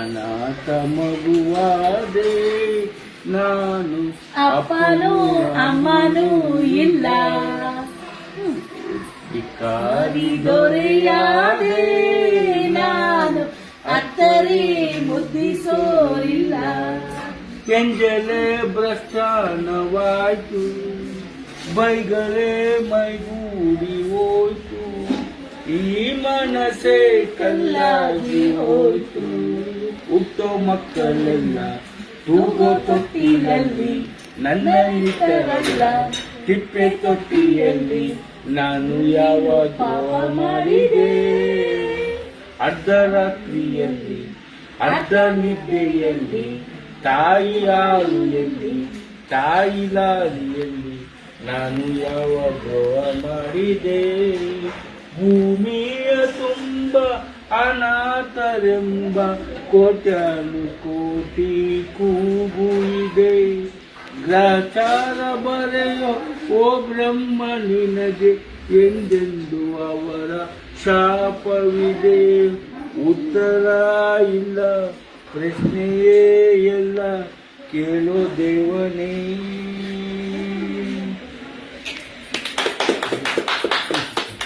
ಅನಾಥ ಮಗುವಾದೆ ನಾನು ಅಪ್ಪನೂ ಅಮ್ಮನೂ ಇಲ್ಲ. ಇಕಾರಿ ದೊರೆಯಾದೆ ನಾನು ಅತ್ತರಿ ಮುದ್ದಿಸೋರಿಲ್ಲ ಕೆಂಜಲೆ ಭ್ರಷ್ಟಾನವಾಯ್ತು ಬೈಗಲೆ ಮೈಗೂಡಿ ಹೋಯ್ತು ಈ ಮನಸ್ಸೇ ಕಲ್ಲಾಗಿ ಹೋಯ್ತು. ಹುಟ್ಟೋ ಮಕ್ಕಳೆಲ್ಲ ತೂಗೋ ತೊಟ್ಟಿಲಲ್ಲಿ ನನ್ನ ತಿಪ್ಪೆ ತೊಟ್ಟಿಯಲ್ಲಿ, ನಾನು ಯಾವ ದ್ರೋಹ ಮಾಡಿದೆ? ಅರ್ಧರಾತ್ರಿಯಲ್ಲಿ ಅರ್ಧ ನಿದ್ದೆಯಲ್ಲಿ ತಾಯಿ ಹಾಲಿಯಲ್ಲಿ, ತಾಯಿ ಲಾಲಿಯಲ್ಲಿ ನಾನು ಯಾವ ದ್ರೋಹ ಮಾಡಿದೆ? ಭೂಮಿಯ ತುಂಬ ಅನಾಥರೆಂಬ ಕೋಟ್ಯಾನು ಕೋಟಿ ಕೂಗು ಇದೆ. ಗ್ರಾಚಾರ ಬರೆಯೋ ಓ ಬ್ರಹ್ಮ, ನಿನಗೆ ಎಂದೆಂದು ಅವರ ಶಾಪವಿದೆ? ಉತ್ತರ ಇಲ್ಲ, ಪ್ರಶ್ನೆಯೇ ಎಲ್ಲ ಕೇಳೋ ದೇವನೇ